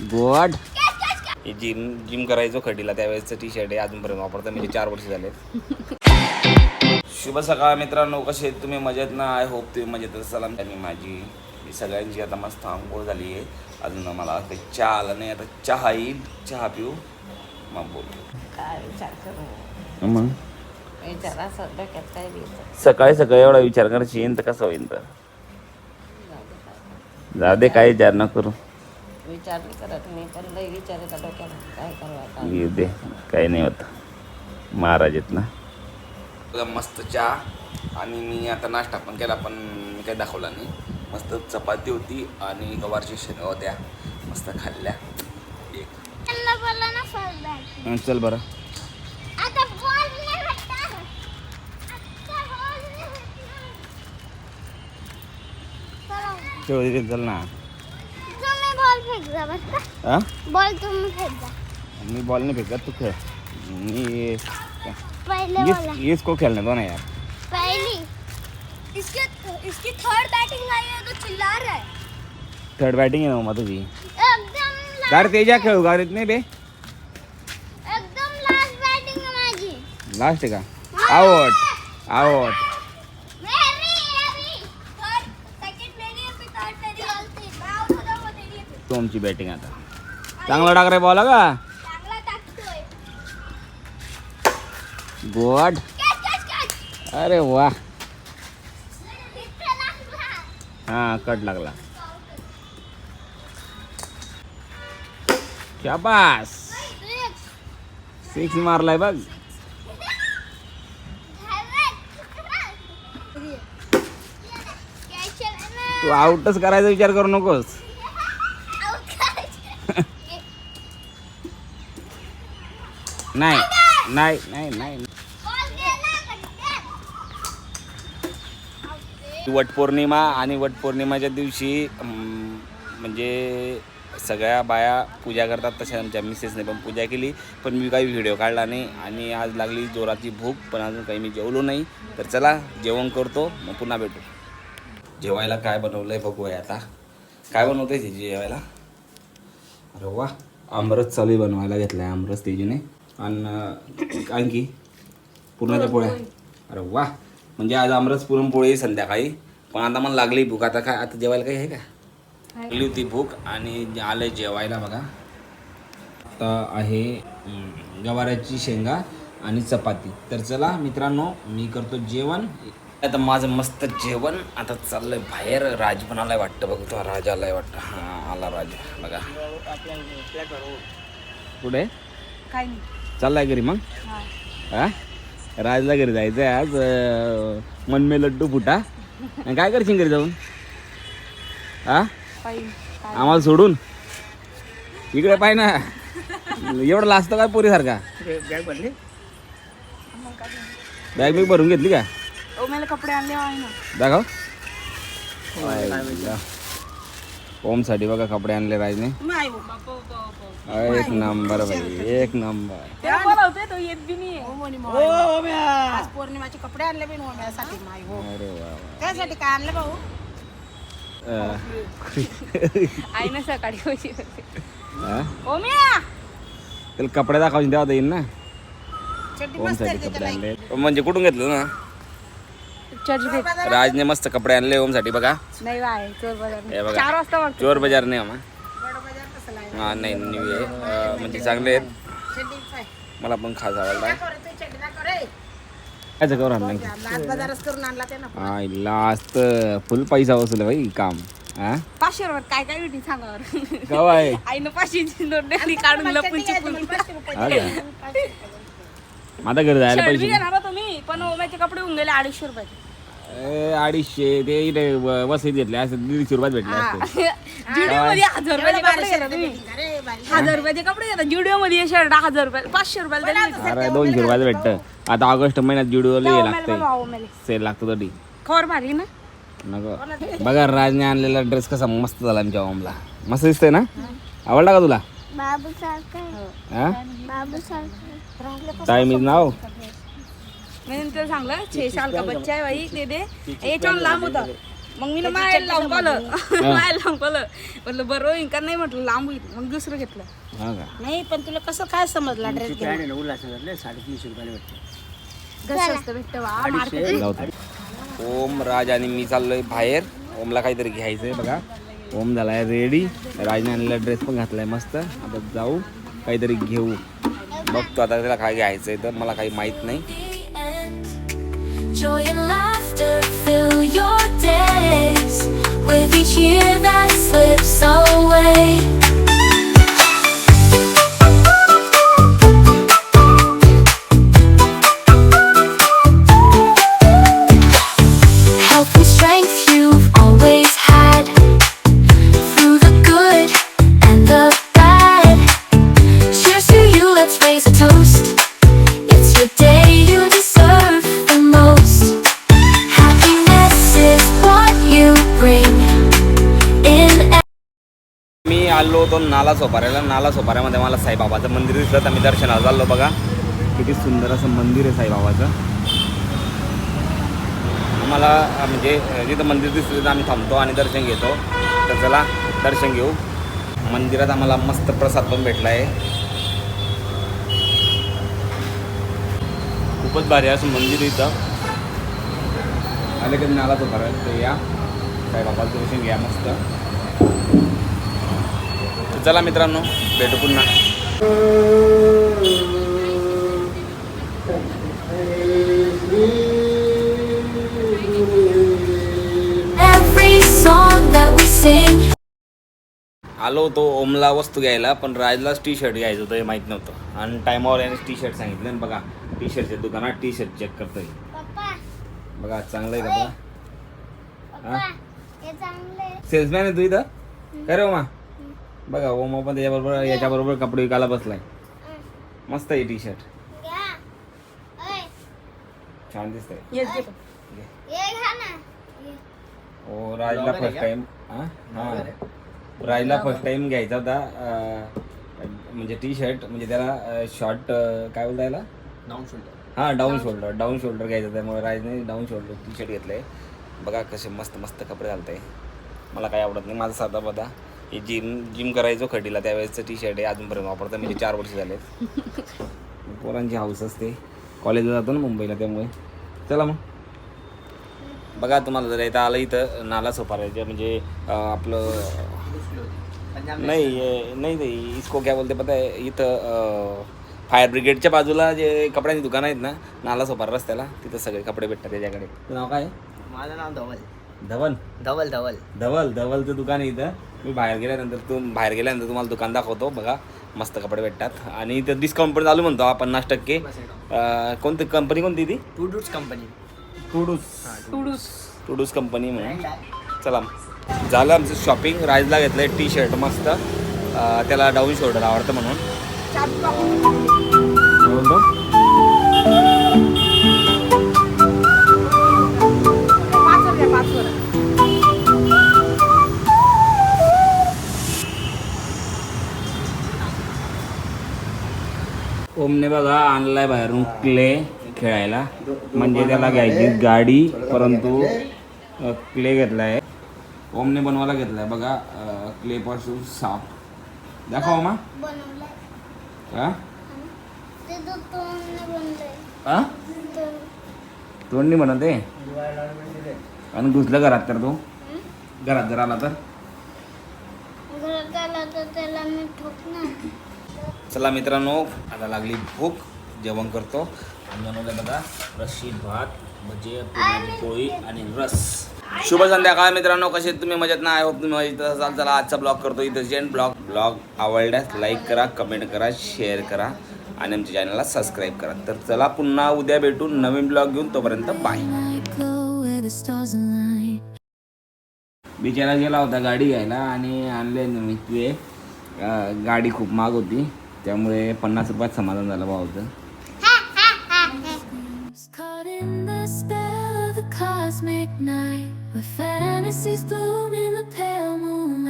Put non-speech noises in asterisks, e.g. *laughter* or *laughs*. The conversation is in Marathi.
गोड. हे जिम जिम करायचो खडीला त्यावेळेसचं टी शर्ट आहे अजूनपर्यंत वापरतो म्हणजे चार वर्ष झाले शुभ सकाळ मित्रांनो कसे आहेत तुम्ही? मजेत ना? आय होप तुम्ही मजेत असाल. त्यांनी माझी मी सगळ्यांची आता मस्त आंघोळ झाली आहे. अजून मला काही चहा आला नाही आता चहा येईल. चहा पिऊ. मग बोलू. काय विचार करू? मग? सकाळी सकाळी एवढा विचार करायची येईन तर कसं होईन तर? जाऊ दे काय विचार न करू. विचार करत मी पण लई विचार येतात डोक्याला काय करावं काय येऊ दे काही नाही होत. महाराज आहेत ना? मस्त चहा आणि मी आता नाश्ता पण केला पण मी काही दाखवला नाही. मस्त चपाती होती आणि गवारची शेंगा होत्या. मस्त खाल्ल्या. एक. त्यांना बोलला ना फळ बॅग चल बरं. आता बॉल नाही भेटणार आता बॉल नाही भेटणार चला ना. फेक जा का? हा बॉल तुम्ही फेक जा. मी बॉल नाही फेकत तू खेळ. मी पहले वाला ये इसको खेळणे दो ना यार. पहली. इसके इसकी थर्ड बैटिंग आई है तो चिल्ला रहा है थर्ड बॅटिंग तुझी. एकदम तेजा नाही बे. एकदम लास्ट बैटिंग है माझी. लास्ट का? आउट आउट फिर तुमची बॅटिंग आता. चांगला टाक रे बॉल का? गोड अरे वा. हा कट लागला. क्या बास सिक्स मारलाय बघ. तू आउटच करायचा विचार करू नकोस. नाही नाही नाही नाही वटपौर्णिमा आणि वटपौर्णिमाच्या दिवशी म्हणजे सगळ्या बाया पूजा करतात तशा आमच्या मिसेसने पण पूजा केली. पण मी काही व्हिडिओ काढला नाही आणि आज लागली जोराची भूक पण अजून काही मी जेवलो नाही. तर चला जेवण करतो मग पुन्हा भेटू. जेवायला काय बनवलं आहे बघूया आता. काय बनवतं आहे तिची जेवायला? अरे वा आमरस चालू बनवायला घेतला आहे आमरस तिजीने. आणि आणखी पुरणाच्या पोळ्या. अरे वा. म्हणजे आज आमरस पुरणपोळी संध्याकाळी. पण आता मला लागली भूक. आता काय आता जेवायला काही आहे का? लागली होती भूक आणि आलं जेवायला बघा. आता आहे गवाराची शेंगा आणि चपाती. तर चला मित्रांनो मी करतो जेवण. आता माझं मस्त जेवण. आता चाललंय बाहेर. राज पण आलाय वाटतं. बघ तो राज आलाय वाटतं. हां आला राज. बघा. कुठे? काय नाही. चाललाय घरी मग? हा. राजला घरी जायचं आहे आज मनमे लड्डू फुटा. आणि काय करशील घरी जाऊन? हा? आम्हाला सोडून? इकडे पाय ना. एवढं लाजतं काय पोरीसारखा? बॅग बिग भरून घेतली का? मला कपडे आणले दाखव. ओमसाठी बघा कपडे आणले राजने एक नंबर भाई एक नंबर. नाही आज पौर्णिमाचे कपडे आणले बी ओम्यासाठी हो. अरे वा वा. त्यासाठी काय आणलं भाऊ? अं, आई ना सकाळी होती. हा? ओम्या! त्याला कपडे दाखवायचे तेव्हा येईल ना. चड्डी ओम मस्त साठी आहे कपडे आणले. म्हणजे कुठून घेतलं ना? राजने मस्त कपडे आणले ओमसाठी बघा. नाही बाय चोर हे बाजार बघा. चार वाजता वाटतं चोर बाजार नाही आम्हा हा. नाही न्यू आहे. अं, म्हणजे चांगले आहेत. मला पण खास आवडला. काय करू आणला बाजारच करून हा लास्ट फुल पैसा वसूल भाई काम. हा? पाचशे रुपये काय काय भेटी सांगावर? कवाय आईनं पाचशेची नोट दिली काढून हा का? माझ्या घरी जायला शर्ट बी पैसे घेणार मी पण ओम्याचे कपडे होऊन गेले अडीचशे रुपयाचे. ए, अडीचशे ते इथे व- वसईत घेतले असं दीडशे रुपयात भेटले असते जुडिओ मध्ये हजार रुपयाचे कपडे घेता तुम्ही. हजार रुपयाचे कपडे घेता जुडिओ मध्ये शर्ट हजार रुपये पाचशे रुपयाला तरी. अरे दोनशे रुपयात भेटतं. आता ऑगस्ट महिन्यात जुडिओला हे ओम्याला लागतंय. सेल लागतो तरी. खबर भारी ना? नको. बघा राजने आणलेला ड्रेस कसा मस्त झाला आमच्या ओमला. मस्त दिसतोय ना? आवडला का तुला? बाबू सारखं. हा? बाबू सारखं. टाइम इज नाव? मैंने तो सांगलं छह साल का बच्चा है भाई दे दे. याच्यावर लांब होता. मग मी ना मायला लावून पाहिलं मायला *laughs* लावून पाहिलं म्हटलं बरं होईन का नाही म्हटलं लांब होईल. मग दुसरं घेतलं. नाही पण तुला कसं काय समजला ड्रेस आहे साडेतीनशे रुपयाला भेटते. ओम राज आणि मी चाललोय बाहेर. ओमला काहीतरी घ्यायचंय बघा. ओम झालाय रेडी राजने आणलेला ड्रेस पण घातलाय मस्त. आता जाऊ. काहीतरी घेऊ. बघतो आता त्याला काय घ्यायचंय तर मला काही माहीत नाही. Joy and laughter fill your days. With each year होतो नाला सोपाऱ्याला नाला सोपाऱ्यामध्ये मला साईबाबाचं मंदिर दिसलं. तर मी दर्शनाला चाललो बघा. किती सुंदर असं मंदिर आहे साईबाबाचं. आम्हाला म्हणजे जिथं मंदिर दिसलं तिथं आम्ही थांबतो आणि दर्शन घेतो. तर चला दर्शन घेऊ. मंदिरात आम्हाला मस्त प्रसाद पण भेटला आहे खूपच भारी असं मंदिर इथं. आले कधी नाला सोपाऱ्याला तर या. साईबाबाचं दर्शन घ्या मस्त. चला मित्रांनो भेटू पुन्हा. आलो होतो ओमला वस्तू घ्यायला पण राजलाच टी शर्ट घ्यायचं होतं हे माहीत नव्हतं. आणि टायमावर याने टी शर्ट सांगितलं. आणि बघा टी शर्टच्या दुकानात टी शर्ट चेक करतोय बघा चांगलं आहे का बघा? हे सेल्समॅन आहे तू इथं? काय रे ओमा? बघा ओमा पण त्याच्याबरोबर याच्याबरोबर कपडे विकायला बसलाय. मस्त आहे टी शर्ट छान दिसतंय. हे हे. ओ राजला फर्स्ट टाइम हां? हां. राजला फर्स्ट टाइम घ्यायचा होता म्हणजे टी शर्ट म्हणजे त्याला शॉर्ट काय बोलता याला? डाऊन शोल्डर हां डाऊन शोल्डर डाऊन शोल्डर घ्यायचं त्यामुळे राजने डाऊन शोल्डर टी शर्ट घेतलं आहे बघा कसे मस्त मस्त कपडे घालत आहे मला काय आवडत नाही माझा साधा बघा हे जिम जिम करायचो खडीला त्यावेळेसचं टी शर्ट आहे अजूनपर्यंत वापरतं म्हणजे चार वर्ष झाले. *laughs* पोरांची हाऊस असते. कॉलेजला जातो ना मुंबईला त्यामुळे. चला मग. बघा तुम्हाला जर येता आलं इथं नाला सोपारायचं म्हणजे आपलं नाही ये- नाही नाही इसको क्या बोलते पता है इथं फायर ब्रिगेडच्या बाजूला जे कपड्यांची दुकानं आहेत ना नाला सोपार रस्त्याला तिथं सगळे कपडे भेटतात त्याच्याकडे. नाव काय आहे? माझं नाव धवल. धवल? धवल धवल. धवल धवलचं दुकान आहे इथं. मी बाहेर गेल्यानंतर तू बाहेर गेल्यानंतर तुम्हाला दुकान दाखवतो बघा. मस्त कपडे भेटतात. आणि इथं डिस्काउंट पण चालू म्हणतो हा पन्नास टक्के. कोणती कंपनी कोणती ती? टू डूट्स कंपनी टुडूस टुडूस टुडूस कंपनी म्हणून. चला. झालं आमचं शॉपिंग राजला घेतलं आहे टी शर्ट मस्त त्याला डाऊन शोल्डर आवडतं म्हणून. ओमने बघा आणलाय बाहेरून क्ले खेळायला. म्हणजे त्याला घ्यायची गाडी परंतु क्ले घेतलाय. ओमने बनवायला घेतलाय. बघा क्ले पासून साप. दाखव ओमा. हा? तोंड तोंडी म्हणत. आहे आणि घुसलं घरात तर तो. घरात जर आला तर? घरात आला तर त्याला मी ठोकणार. चला मित्रांनो आता लागली भूक. जेवण करतो. आणि बनवलं बघा रशी भात म्हणजे पोळी आणि रस. शुभ संध्याकाळ मित्रांनो कसे तुम्ही? मजेत ना? आय होप तुम्ही मजेत असाल. चला आजचा ब्लॉग करतो. इथं जेन ब्लॉग ब्लॉग आवडल्यास लाईक करा कमेंट करा शेअर करा आणि आमच्या चॅनलला सबस्क्राईब करा. तर चला पुन्हा उद्या भेटू नवीन ब्लॉग घेऊन तोपर्यंत बाय बिचारा गेला होता गाडी घ्यायला आणि आणले मी तुझे गाडी खूप महाग होती. त्यामुळे पन्नास रुपयात समाधान झालं भावाचं Caught in the spell of the cosmic night, where fantasies bloom in the pale moonlight.